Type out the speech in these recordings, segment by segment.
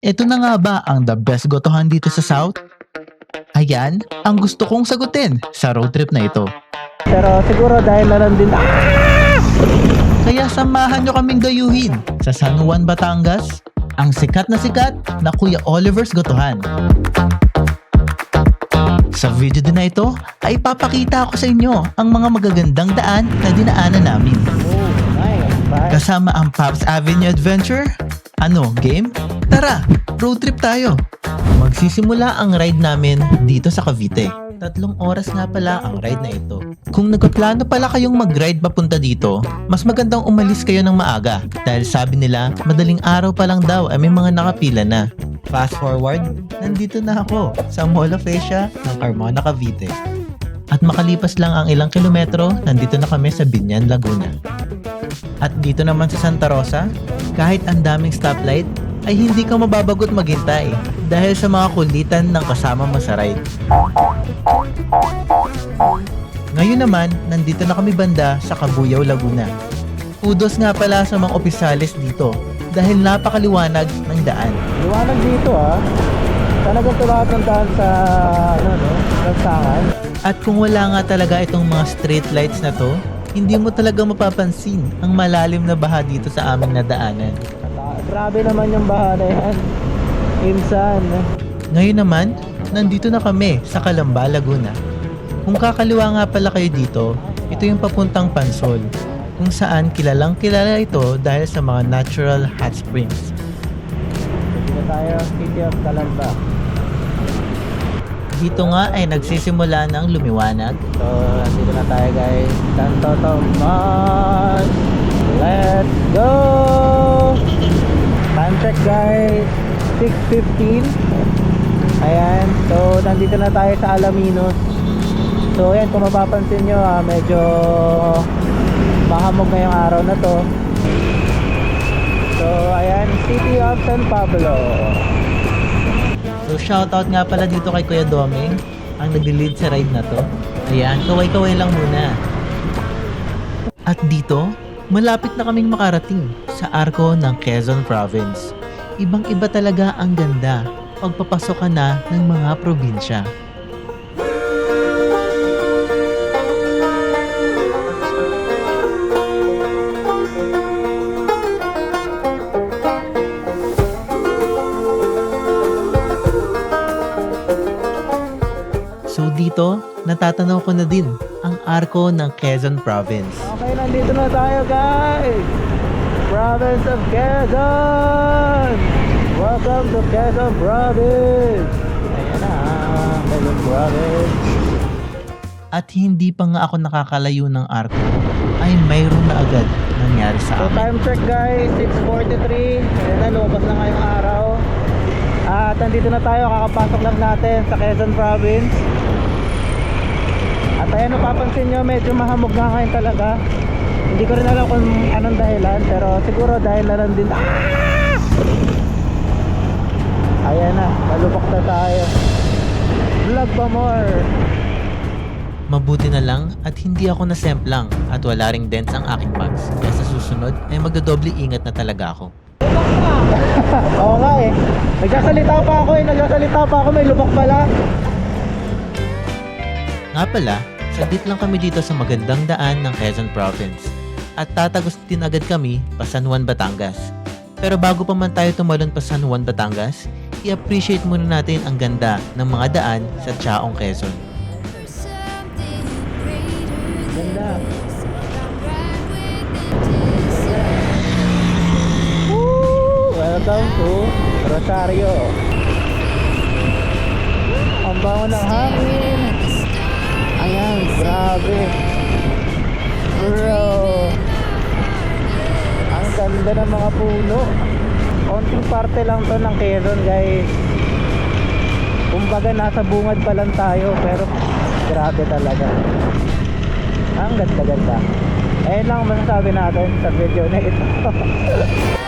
Ito na nga ba ang the best gotohan dito sa South? Ayan, ang gusto kong sagutin sa road trip na ito. Pero siguro dahil na lang din, Kaya samahan nyo kaming gayuhin sa San Juan, Batangas, ang sikat na sikat na Kuya Oliver's Gotohan. Sa video din na ito ay papakita ko sa inyo ang mga magagandang daan na dinaanan namin. oh. Kasama ang Pops Avenue Adventure. Ano, game? Tara, road trip tayo. Magsisimula ang ride namin dito sa Cavite. Tatlong oras nga pala ang ride na ito. Kung nagpaplano pala kayong mag-ride papunta dito, mas magandang umalis kayo ng maaga dahil sabi nila madaling araw pa lang daw ay may mga nakapila na. Fast forward, nandito na ako sa Mall of Asia ng Carmona, Cavite. At makalipas lang ang ilang kilometro, nandito na kami sa Binyan, Laguna. At dito naman sa Santa Rosa, kahit ang daming stoplight, ay hindi ka mababagot maghintay dahil sa mga kulitan ng kasama mo sa ride. Ngayon naman, nandito na kami banda sa Cabuyao, Laguna. Kudos nga pala sa mga opisalis dito dahil napakaliwanag ng daan. Liwanag dito ah. Talagang tulakan ng daan sa, ano no, lansangan. At kung wala nga talaga itong mga street lights na to, hindi mo talaga mapapansin ang malalim na baha dito sa aming nadaanan. Grabe naman yung baha na yan. Insan. Ngayon naman, nandito na kami sa Calamba, Laguna. Kung kakaliwa nga pala kayo dito, ito yung papuntang Pansol, kung saan kilalang kilala ito dahil sa mga natural hot springs. Dito tayo, City of Calamba. Dito nga ay nagsisimula ng lumiwanag So, nandito na tayo guys. Santo Tomas! Let's go! Time check guys. 6.15. Ayan. So, nandito na tayo sa Alaminos. So, ayan. Kung mapapansin nyo, ah, medyo mahamog na yung araw na to. So, ayan. City of San Pablo. So shoutout nga pala dito kay Kuya Doming, ang nag-lead sa ride na to. Ayan, kaway-kaway lang muna. At dito, malapit na kaming makarating sa arko ng Quezon Province. Ibang iba talaga ang ganda pagpapasok ka na ng mga probinsya. So dito, natatanaw ko na din ang arko ng Quezon Province. Okay, nandito na tayo guys! Province of Quezon! Welcome to Quezon Province! Ayan na, Quezon Province. At hindi pa nga ako nakakalayo ng arko, ay mayroon na agad nangyari So sa amin. time check guys, 6.43. Ayan na, lumabas na ngayong araw. At nandito na tayo, kakapasok lang natin sa Quezon Province. At ayan, napapansin nyo, medyo mahamog nga ngayon talaga. Hindi ko rin alam kung anong dahilan, pero siguro dahil na lang din. Ah! Ayan na, malubok na tayo. Vlog pa more. Mabuti na lang at hindi ako nasemplang at wala ring dents ang aking bags. Kaya sa susunod ay magdodoble ingat na talaga ako. Oo nga eh. Nagsasalita pa ako eh, nagsasalita pa ako, may lubok pala. Nga pala, saglit lang kami dito sa magandang daan ng Quezon Province at tatagos din agad kami pa San Juan, Batangas. Pero bago pa man tayo tumalon pa San Juan, Batangas, i-appreciate muna natin ang ganda ng mga daan sa Chaong, Quezon. Ganda. Welcome to Rosario. Ang bango ng hangin. Ayan, grabe. Bro. Ang ganda ng mga puno. Konting parte lang to ng Quezon, guys. Kumbaga nasa bungad pa lang tayo, pero grabe talaga. Ang ganda-ganda. Ayun lang ang masasabi natin sa video na ito.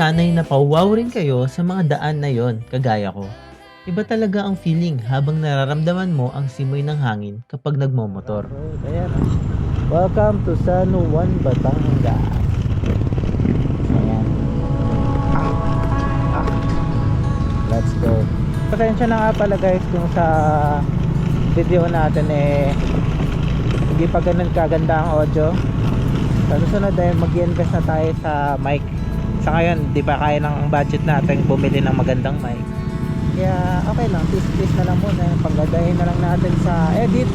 sana'y napawaw rin kayo sa mga daan na yon, kagaya ko. Iba talaga ang feeling habang nararamdaman mo ang simoy ng hangin kapag nagmomotor. Ayan. Welcome to San Juan, Batangas. Ayan. Let's go. Pasensya na nga pala guys kung sa video natin eh hindi pa ganun kaganda ang audio. Sa susunod eh mag-invest na tayo sa mic. Sa ngayon, di ba kaya ng budget natin bumili ng magandang mic. Kaya okay lang, peace-peace na lang muna. Pagdadahin na lang natin sa edit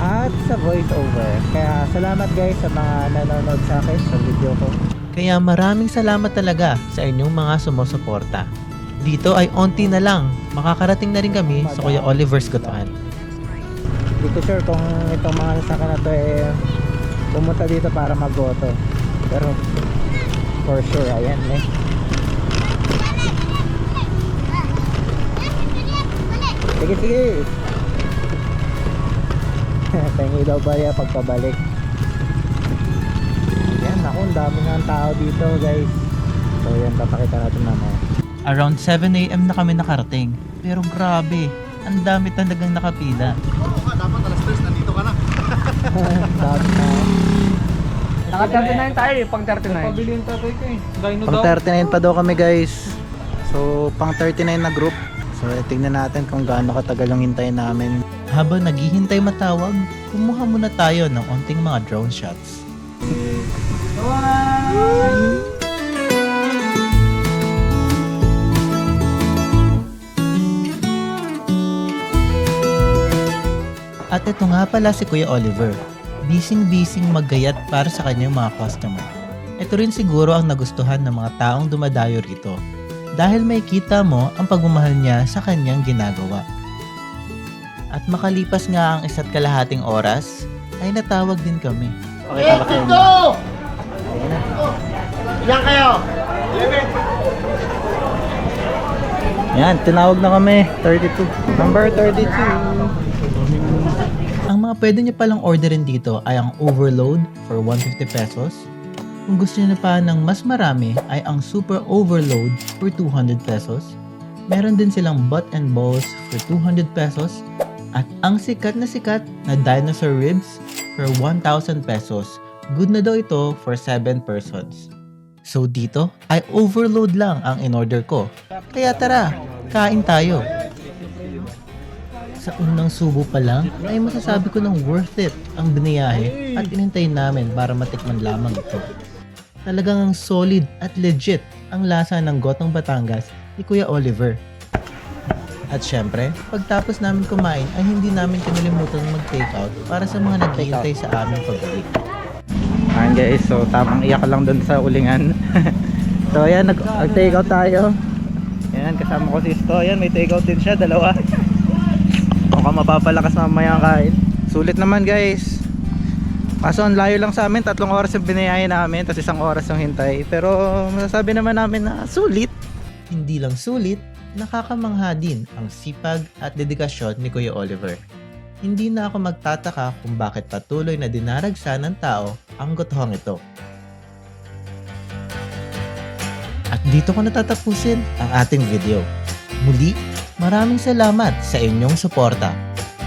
at sa voice over. Kaya salamat guys sa mga nanonood sa akin sa video ko. Kaya maraming salamat talaga sa inyong mga sumusuporta. Dito ay onti na lang, makakarating na rin kami sa Kuya Oliver's Gotohan. Hindi ko sure kung itong mga sasakyan na to eh pumunta dito para mag-auto. Pero for sure, ayan eh. Sige, sige. Pengi daw ba yan pagpabalik? Yan, ako, ang dami nga ang tao dito guys. So yan, papakita natin mamaya. Around 7am na kami nakarating. Pero grabe, ang dami talagang nakapila. dami na. Naka 39 tayo eh, pang 39. Pabilin tatay ko eh. Dino Pang 39 pa daw kami guys. So pang 39 na group. So eh, tingnan natin kung gaano katagal yung hintayin namin. Habang naghihintay matawag, kumuha muna tayo ng onting mga drone shots. At ito nga pala si Kuya Oliver. Bising-bising maggayat para sa kanyang mga customer. Ito rin siguro ang nagustuhan ng mga taong dumadayo rito. Dahil may kita mo ang pagmamahal niya sa kanyang ginagawa. At makalipas nga ang isa't kalahating oras, ay natawag din kami. Pakita ko sa inyo. Ayan na. Yan, tinawag na kami. 32. Number 32. Mga pwede niyo palang orderin dito ay ang overload for 150 pesos. Kung gusto niyo na pa ng mas marami ay ang super overload for 200 pesos. Meron din silang butt and balls for 200 pesos. At ang sikat na sikat na dinosaur ribs for 1,000 pesos. Good na daw ito for 7 persons. So dito ay overload lang ang in-order ko. Kaya tara, kain tayo. Sa unang subo pa lang ay masasabi ko ng worth it ang biniyahe at inintay namin para matikman lamang ito. Talagang ang solid at legit ang lasa ng Gotong Batangas ni Kuya Oliver. At syempre, pagtapos namin kumain ay hindi namin kinalimutan mag-takeout para sa mga naghihintay sa aming pagbalik. Ayan guys, so tamang iyak lang dun sa ulingan. so ayan, nag- nag-take out tayo. Ayan, kasama ko si Sto. Ayan, may take out din siya, dalawa. Mukhang mapapalakas mamaya ang kain. Sulit naman guys. Kaso ang layo lang sa amin, tatlong oras yung binayahe namin, tapos isang oras yung hintay. Pero masasabi naman namin na sulit. Hindi lang sulit, nakakamangha din ang sipag at dedikasyon ni Kuya Oliver. Hindi na ako magtataka kung bakit patuloy na dinaragsa ng tao ang gotohang ito. At dito ko natatapusin ang ating video. Muli, maraming salamat sa inyong suporta.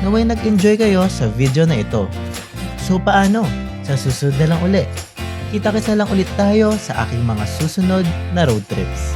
Naway nag-enjoy kayo sa video na ito. So paano? Sa susunod na lang uli. Kita-kita lang ulit tayo sa aking mga susunod na road trips.